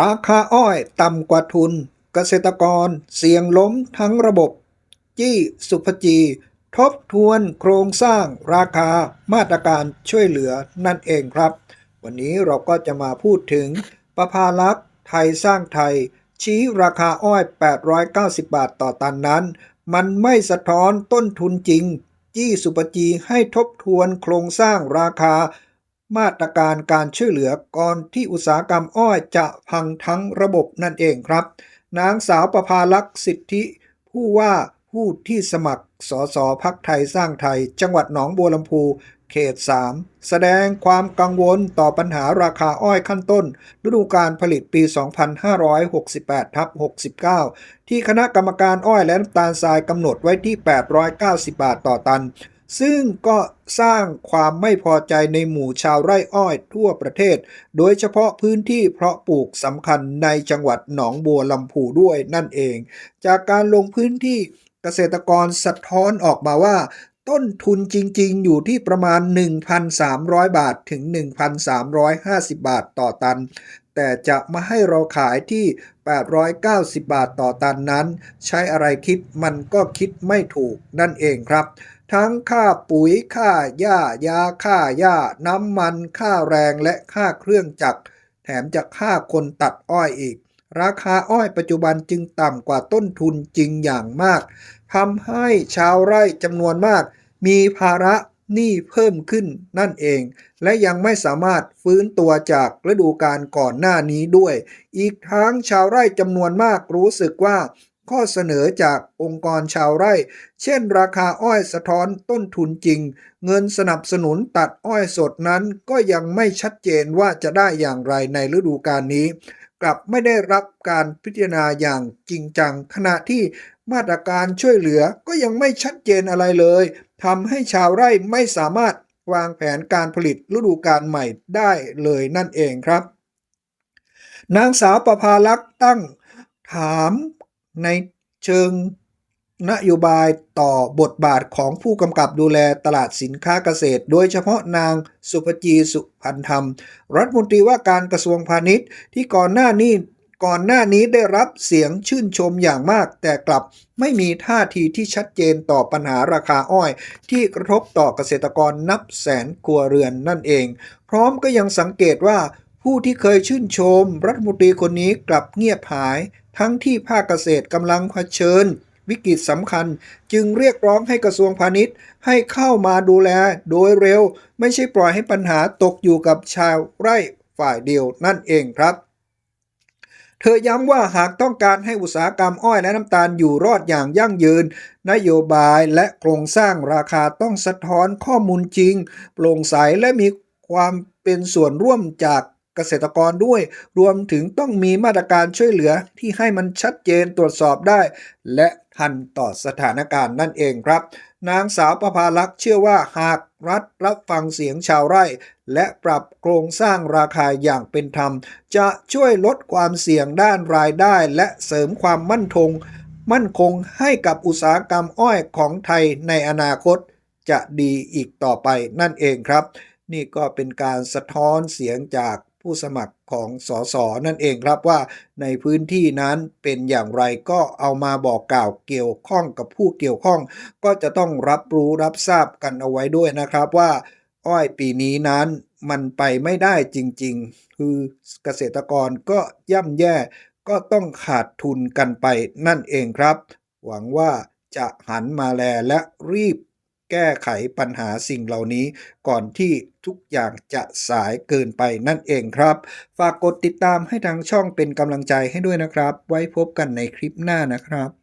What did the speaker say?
ราคาอ้อยต่ำกว่าทุน เกษตรกรเสี่ยงล้มทั้งระบบ จี้สุภจี ทบทวนโครงสร้างราคามาตรการช่วยเหลือนั่นเองครับ วันนี้เราก็จะมาพูดถึงประภาลักษ์ไทยสร้างไทย ชี้ราคาอ้อย 890 บาทต่อตันนั้น มันไม่สะท้อนต้นทุนจริง จี้สุปจีให้ทบทวนโครงสร้างราคา มาตรการการช่วยเหลือก่อนที่อุตสาหกรรมอ้อยจะพังทั้งระบบนั่นเองครับ นางสาวประภาลักษ์สิทธิ ผู้ว่าผู้ที่สมัครสสพักไทยสร้างไทย จังหวัดหนองบัวลำพู เขต 3 แสดงความกังวลต่อปัญหาราคาอ้อยขั้นต้น ฤดูการผลิตปี 2568ทับ69 ที่คณะกรรมการอ้อยและน้ำตาลทรายกำหนดไว้ที่ 890 บาทต่อตัน ซึ่งก็สร้างความไม่พอใจในหมู่ชาวไร่อ้อยทั่วประเทศ โดยเฉพาะพื้นที่เพาะปลูกสำคัญในจังหวัดหนองบัวลำพูด้วยนั่นเอง จากการลงพื้นที่เกษตรกรสะท้อนออกมาว่า ต้นทุนจริงๆ อยู่ที่ประมาณ 1,300 บาทถึง 1,350 บาทต่อตัน แต่จะมาให้เราขายที่ 890 บาทต่อตันนั้น ใช้อะไรคิดมันก็คิดไม่ถูกนั่นเองครับ ทั้งค่าปุ๋ยค่าหญ้ายาค่าหญ้าน้ำมันค่าแรงและค่าเครื่องจักร แถมจะค่าคนตัดอ้อยอีก ราคาอ้อยปัจจุบันจึงต่ำกว่าต้นทุนจริงอย่างมากทำให้ชาวไร่จำนวนมาก มีภาระหนี้เพิ่มขึ้นนั่นเอง และยังไม่สามารถฟื้นตัวจากฤดูกาลก่อนหน้านี้ด้วย อีกทั้งชาวไร่จำนวนมากรู้สึกว่า ข้อเสนอจากองค์กรชาวไร่ เช่น ราคาอ้อยสะท้อนต้นทุนจริง เงินสนับสนุนตัดอ้อยสดนั้นก็ยังไม่ชัดเจนว่าจะได้อย่างไรในฤดูกาลนี้ กลับไม่ได้รับการพิจารณาอย่างจริงจัง ขณะที่มาตรการช่วยเหลือก็ยังไม่ชัดเจนอะไรเลยทำให้ชาวไร่ไม่สามารถวางแผนการผลิตฤดูกาลใหม่ได้เลยนั่นเองครับ นางสาวประภาลักษ์ตั้งถาม ในเชิงนโยบายต่อบทบาทของผู้กำกับดูแลตลาดสินค้าเกษตร โดยเฉพาะนางสุภจีสุพันธรรม รัฐมนตรีว่าการกระทรวงพาณิชย์ ที่ก่อนหน้านี้ก่อนหน้านี้ได้รับเสียงชื่นชมอย่างมาก แต่กลับไม่มีท่าทีที่ชัดเจนต่อปัญหาราคาอ้อย ที่กระทบต่อเกษตรกรนับแสนครัวเรือนนั่นเอง พร้อมก็ยังสังเกตว่า ผู้ที่เคยชื่นชม รัฐมนตรีคนนี้กลับเงียบหาย ทั้งที่ภาคเกษตรกำลังเผชิญ วิกฤตสำคัญ จึงเรียกร้องให้กระทรวงพาณิชย์ ให้เข้ามาดูแลโดยเร็ว ไม่ใช่ปล่อยให้ปัญหาตกอยู่กับชาวไร่ฝ่ายเดียวนั่นเองครับ เธอย้ำว่าหากต้องการให้อุตสาหกรรมอ้อยและน้ำตาลอยู่รอดอย่างยั่งยืน นโยบายและโครงสร้างราคาต้องสะท้อนข้อมูลจริง โปร่งใสและมีความเป็นส่วนร่วมจาก เกษตรกรด้วย รวมถึงต้องมีมาตรการช่วยเหลือที่ให้มันชัดเจนตรวจสอบได้ และทันต่อสถานการณ์นั่นเองครับ นางสาวประภาลักษ์เชื่อว่าหากรัฐรับฟังเสียงชาวไร่ และปรับโครงสร้างราคาอย่างเป็นธรรม จะช่วยลดความเสี่ยงด้านรายได้ และเสริมความมั่นคงมั่นคงให้กับอุตสาหกรรมอ้อยของไทยในอนาคตจะดีอีกต่อไปนั่นเองครับ นี่ก็เป็นการสะท้อนเสียงจาก ผู้สมัครของสสนั่นเองครับว่าในพื้นที่นั้นเป็นอย่างไรก็เอามาบอกกล่าวเกี่ยวข้องกับผู้เกี่ยวข้อง ก็จะต้องรับรู้รับทราบกันเอาไว้ด้วยนะครับว่า อ้อยปีนี้นั้นมันไปไม่ได้จริง ๆ คือเกษตรกรก็ย่ำแย่ก็ต้องขาดทุนกันไปนั่นเองครับ หวังว่าจะหันมาแลและรีบ แก้ไขปัญหาสิ่งเหล่านี้ ก่อนที่ทุกอย่างจะสายเกินไปนั่นเองครับ ฝากกดติดตามให้ทางช่องเป็นกำลังใจให้ด้วยนะครับ ไว้พบกันในคลิปหน้านะครับ